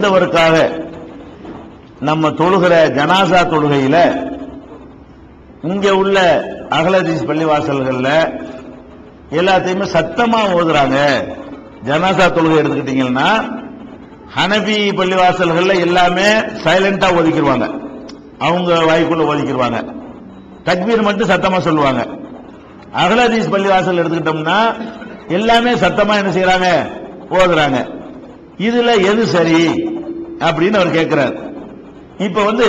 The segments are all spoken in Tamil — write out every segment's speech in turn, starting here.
இறந்தவருக்காக நம்ம தொழுகிற ஜனாசா தொழுகையில இங்க உள்ள அகலதீஸ் பள்ளிவாசல்கள்ல எல்லாத்தையுமே சத்தமா ஓதுறாங்க. ஜனாசா தொழுகை எடுத்துக்கிட்டீங்கன்னா ஹனபி பள்ளிவாசல்கள்ல எல்லாமே சைலண்டா ஒதுக்கிடுவாங்க அவங்க வாய்க்குள்ள ஒதுக்கிடுவாங்க தக்பீர் மட்டும் சத்தமா சொல்லுவாங்க. அகலதீஸ் பள்ளிவாசல் எடுத்துக்கிட்டோம்னா எல்லாமே சத்தமா என்ன செய்யறாங்க ஓதுறாங்க. இதுல எது சரி? அப்படின்னு அவர் கேட்கிறார் இப்ப வந்து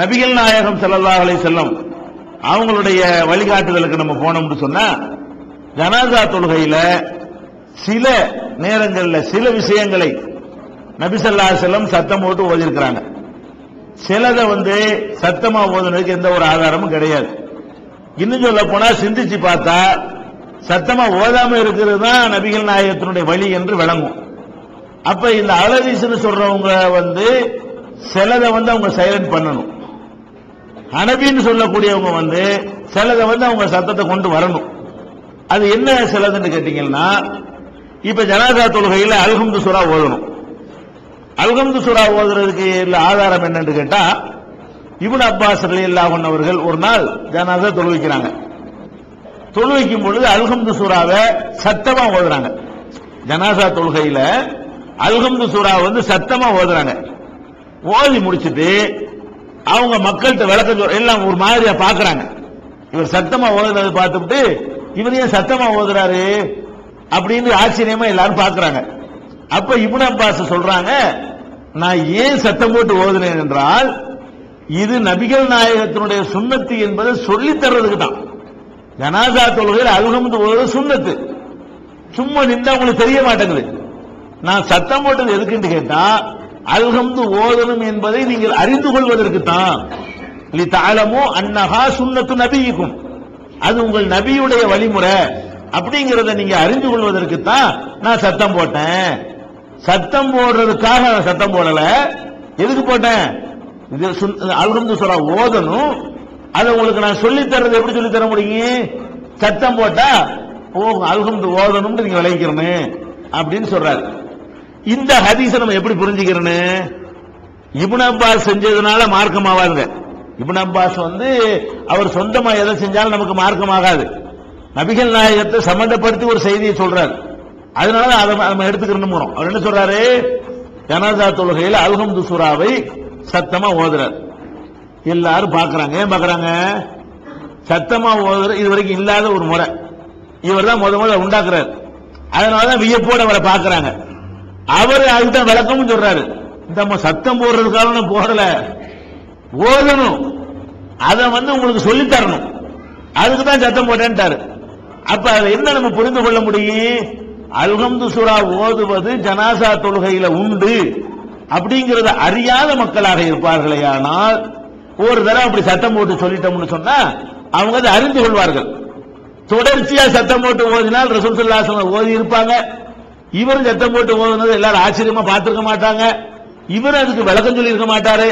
நபிகள் நாயகம் ஸல்லல்லாஹு அலைஹி செல்லம் அவங்களுடைய வழிகாட்டுதலுக்கு நம்ம போனோம்னு சொன்னா ஜனாதா தொழுகையில சில நேரங்களில் சில விஷயங்களை நபிசல்லா செல்லம் சத்தம் போட்டு ஓதிருக்கிறாங்க. சிலதை வந்து சத்தமா ஓதுனதுக்கு எந்த ஒரு ஆதாரமும் கிடையாது. இன்னும் சொல்ல போனா சிந்திச்சு பார்த்தா சத்தமா ஓதாம இருக்கிறது தான் நபிகள் நாயகத்தினுடைய வழி என்று விளங்கும். அப்ப இந்த அலதீஸ்னு சொல்றவங்க வந்து சிலதை வந்து அவங்க சைலண்ட் பண்ணணும். அனபின்னு சொல்லக்கூடியவங்க வந்து சிலதை வந்து அவங்க சத்தத்தை கொண்டு வரணும். அது என்ன சிலதுன்னு கேட்டீங்கன்னா இப்ப ஜனாதா தொழுகையில் அல்ஹம்து சுரா ஓதணும். அல்ஹம்து சுரா ஓதுறதுக்கு இல்ல ஆதாரம் என்னன்னு கேட்டா இவன் அப்பாஸ் அலி அல்லாஹன் அவர்கள் ஒரு நாள் ஜனாதா தொழுவிக்கிறாங்க தொழுவிக்கும் பொழுது அல்ஹம்து சுராவை சத்தமா ஓதுறாங்க. ஜனாசா தொழுகையில அல்ஹம்து சூரா வந்து சத்தமா ஓதுறாங்க. ஓதி முடிச்சிட்டு அவங்க மக்கள்கிட்ட விளக்கம் எல்லாம் ஒரு மாதிரியா பாக்குறாங்க. இவர் சத்தமா ஓதுறதை பார்த்துட்டு இவர் ஏன் சத்தமா ஓதுறாரு? அப்படின்னு ஆச்சரியமா எல்லாரும் பாக்குறாங்க. அப்ப இபுன் அப்பாஸ் சொல்றாங்க நான் ஏன் சத்தம் போட்டு ஓதுனேன் என்றால் இது நபிகள் நாயகத்தினுடைய சுன்னத்து என்பதை சொல்லித் தர்றதுக்கு தான். ஜனாதா தொழுகையில் அல்ஹம்து ஓதுறது சுன்னத்து சும்மா நின்று அவங்களுக்கு தெரிய மாட்டேங்குது. நான் சத்தம் போட்டது எதுக்குன்னு கேட்டா அல்ஹம்து ஓதணும் என்பதை நீங்கள் அறிந்து கொள்வதற்கு தான். தாளமோ அன்னஹா சுண்ணத்து நபிக்கும் அது உங்கள் நபியுடைய வழிமுறை. அப்படிங்கறத நீங்க அறிந்து கொள்வதற்கு தான் நான் சத்தம் போட்டேன். சத்தம் போடுறதுக்காக நான் சத்தம் போடல. எதுக்கு போட்டேன்? இது அல்ஹம்து சொல்ல ஓதணும். அதை உங்களுக்கு நான் சொல்லித் தர்றது எப்படி சொல்லித் தர முடியும்? சத்தம் போட்டா ஓ அல்ஹம்து ஓதணும்னு நீங்க விளைவிக்கிறேன்னு அப்படின்னு சொல்றாரு. இந்த ஹதீஸை நம்ம எப்படி புரிஞ்சுக்கிறேன்னு? இபுன் அப்பாஸ் செஞ்சதுனால மார்க்கம் ஆகாதுங்க இப்னு அப்பாஸ் வந்து அவர் சொந்தமா எதை செஞ்சாலும் நமக்கு மார்க்கம் ஆகாது நபிகள் நாயகத்தை சம்பந்தப்படுத்தி ஒரு செய்தியை சொல்றாரு. அதனால அதை நம்ம எடுத்துக்கணும் போறோம். அவர் என்ன சொல்றாரு? ஜனாதா தொழுகையில் அல்ஹம்து சூராவை சத்தமா ஓதுறார். எல்லாரும் பாக்குறாங்க ஏன் பாக்குறாங்க சத்தமா ஓதுற இது வரைக்கும் இல்லாத ஒரு முறை. இவர் தான் முத முதல்ல உண்டாக்குறாரு. அதனாலதான் வியப்போட அவரை பாக்குறாங்க அவர் அதுதான் விளக்கமும் சொல்றாரு. இந்த சத்தம் போடுறதுக்காக நான் போடல. ஓதணும் அதை வந்து உங்களுக்கு சொல்லித் தரணும் அதுக்கு தான் சத்தம் போட்டேன்ட்டாரு. அப்ப அதை என்ன நம்ம புரிந்து கொள்ள முடியும்? அல்ஹம்து சுரா ஓதுவது ஜனாசா தொழுகையில உண்டு. அப்படிங்கறத அறியாத மக்களாக இருப்பார்களே ஆனால் ஒரு தடவை அப்படி சத்தம் போட்டு சொல்லிட்டோம்னு சொன்னா அவங்க அதை அறிந்து கொள்வார்கள். தொடர்ச்சியா சத்தம் போட்டு ஓதினால் ரசூல் ஸல்லல்லாஹு ஓதி இருப்பாங்க. இவரும் சத்தம் போட்டு ஓதுனது எல்லாரும் ஆச்சரியமா பார்த்திருக்க மாட்டாங்க. இவர் அதுக்கு விளக்கம் சொல்லி இருக்க மாட்டாரு.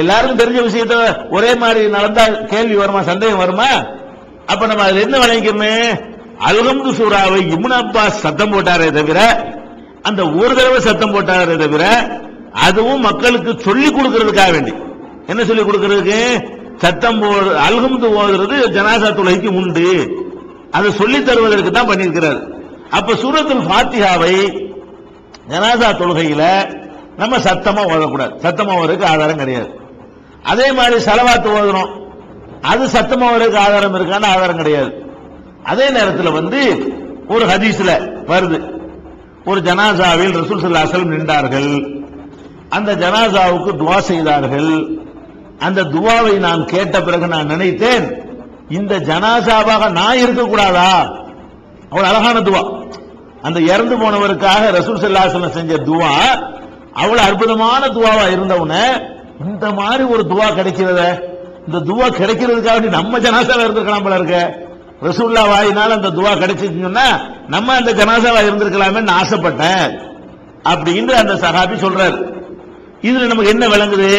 எல்லாருக்கும் தெரிஞ்ச விஷயத்த ஒரே மாதிரி நடந்தா கேள்வி வருமா சந்தேகம் வருமா? அப்ப நம்ம அதுல என்ன விளங்கிக்கணும்? அல்ஹம்து சூறாவை இப்னு அப்பாஸ் சத்தம் போட்டாரே தவிர அந்த ஒரு தடவை சத்தம் போட்டாரே தவிர அதுவும் மக்களுக்கு சொல்லி கொடுக்கறதுக்காக வேண்டி. என்ன சொல்லி கொடுக்கறதுக்கு? சத்தம் போ அல்ஹம்து ஓதுறது ஜனாசா துளைக்கு உண்டு. அதை சொல்லி தருவதற்கு தான் பண்ணியிருக்கிறார். அப்ப சூரத்தில் ஃபாத்திஹாவை ஜனாசா தொழுகையில நம்ம சத்தமா ஓதக்கூடாது. சத்தமா ஓதுறதுக்கு ஆதாரம் கிடையாது. அதே மாதிரி செலவாத்து ஓதணும். அது சத்தமா ஓதுறதுக்கு ஆதாரம் இருக்கான்னு ஆதாரம் கிடையாது. அதே நேரத்தில் வந்து ஒரு ஹதீஸ்ல வருது. ஒரு ஜனாசாவில் ரசூல் சல்லா அலைஹி நின்றார்கள். அந்த ஜனாசாவுக்கு துவா செய்தார்கள். அந்த துவாவை நான் கேட்ட பிறகு நான் நினைத்தேன் இந்த ஜனாசாவாக நான் இருக்கக்கூடாதா? அவ்வளவு அழகான துவா. அந்த இறந்து போனவருக்காக ரசூல் ஸல்லல்லாஹு செஞ்ச துவா அவ்வளவு அற்புதமான துவாவா இருந்தவன இந்த மாதிரி ஒரு துவா கிடைக்கிறத? இந்த துவா கிடைக்கிறதுக்காக வேண்டி நம்ம ஜனாசாவா இருந்திருக்கலாம் போல இருக்க. ரசூல்லா வாயினால் அந்த துவா கிடைச்சிச்சுன்னு நம்ம அந்த ஜனாசாவா இருந்திருக்கலாமே ஆசைப்பட்டேன் அப்படின்னு அந்த சஹாபி சொல்றாரு. இதுல நமக்கு என்ன விளங்குது?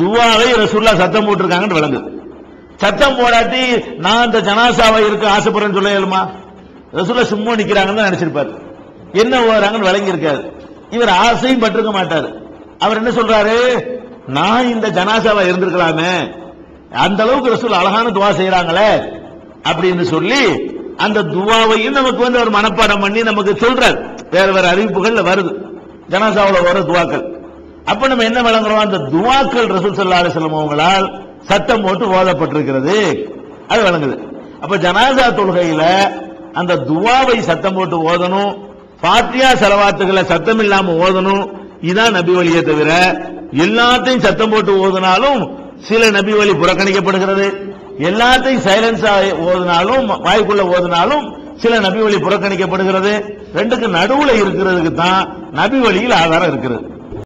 துவாவை ரசூல்லா சத்தம் போட்டிருக்காங்கன்னு விளங்குது. சத்தம் போடாட்டி நான் அந்த ஜனாசாவை இருக்க ஆசைப்படுறேன்னு சொல்ல இயலுமா ரசூல்லா சும்மா நிக்கிறாங்கன்னு தான் நினைச்சிருப்பாரு. என்ன ஓடுறாங்கன்னு விளங்கி இருக்காது. இவர் ஆசையும் பட்டிருக்க மாட்டார். அவர் என்ன சொல்றாரு? நான் இந்த ஜனாசாவா இருந்திருக்கலாமே. அந்த அளவுக்கு ரசூல் அழகான துவா செய்யறாங்களே அப்படின்னு சொல்லி அந்த துவாவையும் நமக்கு வந்து அவர் மனப்பாடம் பண்ணி நமக்கு சொல்றார். வேற வேற அறிவிப்புகள்ல வருது. ஜனாசாவில் வர துவாக்கள். அப்ப நம்ம என்ன வழங்குறோம் அந்த துவாக்கள் ரசூல் ஸல்லல்லாஹு அலைஹி அவங்களால் சட்டம் போட்டு ஓதப்பட்டிருக்கிறது. அது வழங்குது அப்ப ஜனாசா தொழுகையில அந்த துவாவை சத்தம் போட்டு ஓதணும். பாத்தியா செலவாத்துக்களை சத்தம் இல்லாம ஓதணும். இதான் நபி வழியை தவிர எல்லாத்தையும் சத்தம் போட்டு ஓதுனாலும் சில நபி வழி புறக்கணிக்கப்படுகிறது. எல்லாத்தையும் சைலன்ஸா ஓதுனாலும் வாய்க்குள்ள ஓதுனாலும் சில நபி வழி புறக்கணிக்கப்படுகிறது. ரெண்டுக்கு நடுவுல இருக்கிறதுக்கு தான் நபி வழியில் ஆதாரம் இருக்கிறது.